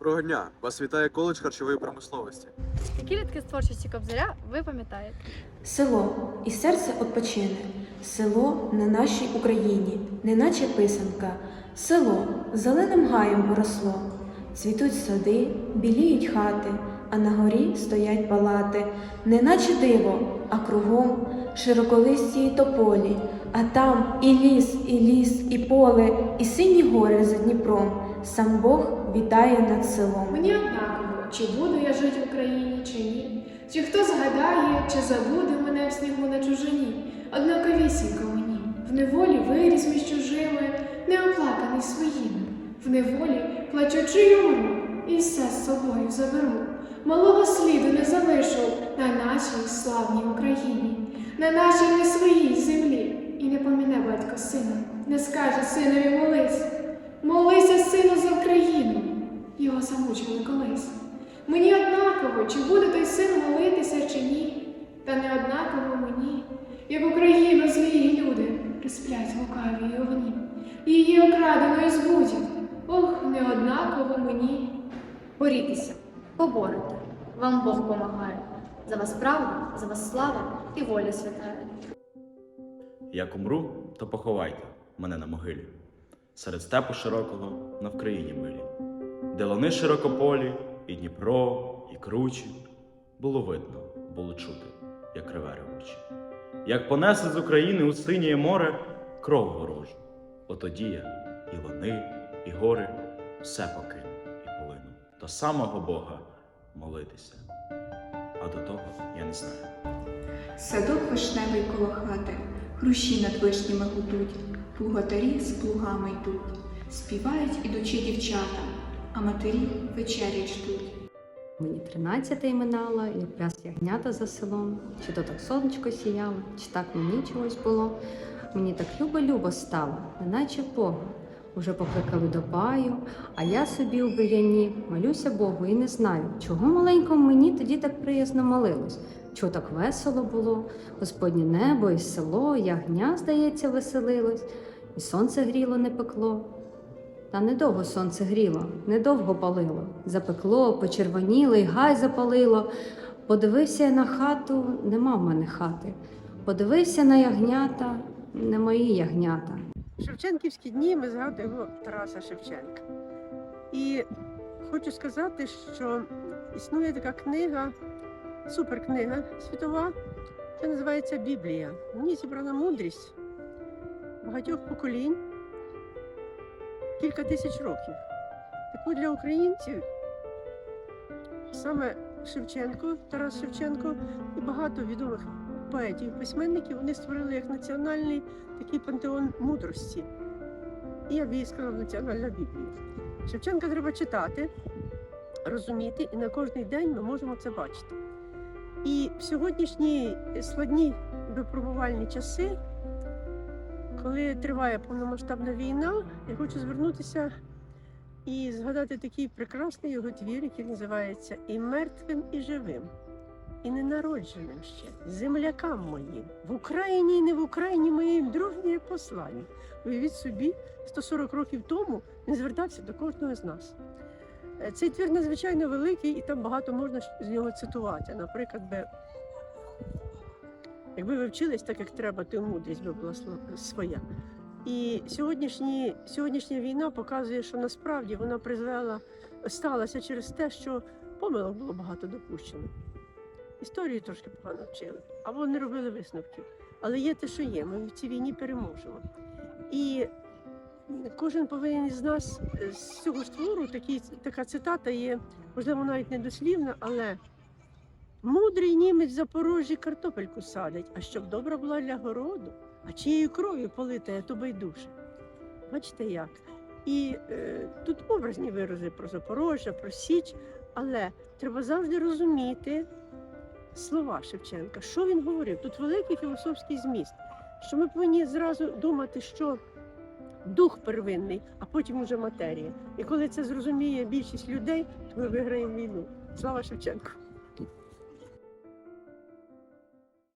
Доброго дня! Вас вітає коледж харчової промисловості. Які рядки з творчості Кобзаря ви пам'ятаєте? Село і серце odpoczyне, село на нашій Україні, неначе писанка, село зеленим гаєм поросло, цвітуть сади, біліють хати, а на горі стоять палати, неначе диво, а кругом широколисті й тополі, а там і ліс, і ліс, і поле, і сині гори за Дніпром. Сам Бог вітає над селом. Мені однаково, чи буду я жити в Україні, чи ні. Чи хто згадає, чи забуде мене в снігу на чужині. Однаковісінько мені, в неволі виріс між чужими, неоплаканий своїми, в неволі плачучи умру, Малого сліду не залишу на нашій славній Україні, на нашій не своїй землі. І не поміне батько сина, не скаже синові молись. Молися, сину, за Україну. Його замучили колись. Мені однаково, чи буде той син молитися, чи ні. Та не однаково мені, як Україну злі люди присплять лукаві й огні. Її окраденою збудять. Ох, не однаково мені. Борітеся, поборете. Вам Бог помагає. За вас правда, за вас слава і воля святая. Як умру, то поховайте мене на могилі, серед степу широкого на Вкраїні милі, де лани широкополі, і Дніпро, і кручі, було видно, було чути, як реве ревучі. Як понесе з України у синє море кров ворожу, отоді я і лани, і гори все покину і полину до самого Бога молитися. А до того я не знаю. Садок вишневий коло хати, груші над вишнями гудуть, плуготарі з плугами йдуть, співають ідучі дівчата, а матері вечерять ждуть. Мені тринадцяте минало, і якраз ягнята за селом. Чи то так сонечко сіяло, чи так мені чогось було. Мені так любо-любо стало, неначе Бога. Уже покликали до баю, а я собі у буряні молюся Богу і не знаю, чого маленькому мені тоді так приязно молилось. Чого так весело було, Господнє небо і село, ягня, здається, веселилось, і сонце гріло не пекло. Та недовго сонце гріло, недовго палило. Запекло, почервоніло й гай запалило. Подивився я на хату, нема в мене хати. Подивився на ягнята, не мої ягнята. Шевченківські дні ми згадуємо Тараса Шевченка. І хочу сказати, що існує така книга, суперкнига світова, це називається Біблія. В ній зібрана мудрість багатьох поколінь кілька тисяч років. Так от для українців саме Шевченко, Тарас Шевченко і багато відомих поетів, письменників вони створили як національний такий пантеон мудрості. І я б сказала національна Біблія. Шевченка треба читати, розуміти, і на кожний день ми можемо це бачити. І в сьогоднішні складні випробувальні часи, коли триває повномасштабна війна, я хочу звернутися і згадати такий прекрасний його твір, який називається І мертвим, і живим і ненародженим ще, землякам моїм, в Україні і не в Україні моїм дружнє послання. Уявіть собі, 140 років тому він звертався до кожного з нас. Е, Цей твір надзвичайно великий, і там багато можна з нього цитувати. Наприклад, би, якби ви вчились так, як треба, то мудрість би була своя. І сьогоднішні, сьогоднішня війна показує, що насправді вона призвела, сталася через те, що помилок було багато допущено. Історію трошки погано вчили, або не робили висновків. Але є те, що є. Ми в цій війні переможемо. І кожен повинен із нас е, з цього ж твору такі, така цитата є, можливо, навіть не дослівна, але мудрий німець в Запорожжі картопельку садить, а щоб добра була для городу, а чиєю кров'ю политає, то байдуже. Бачите як? І е, тут образні вирази про Запорожжя, про Січ, але треба завжди розуміти слова Шевченка. Що він говорив? Тут великий філософський зміст. Що ми повинні зразу думати, що дух первинний, а потім уже матерія. І коли це зрозуміє більшість людей, то ми виграємо війну. Слава Шевченку!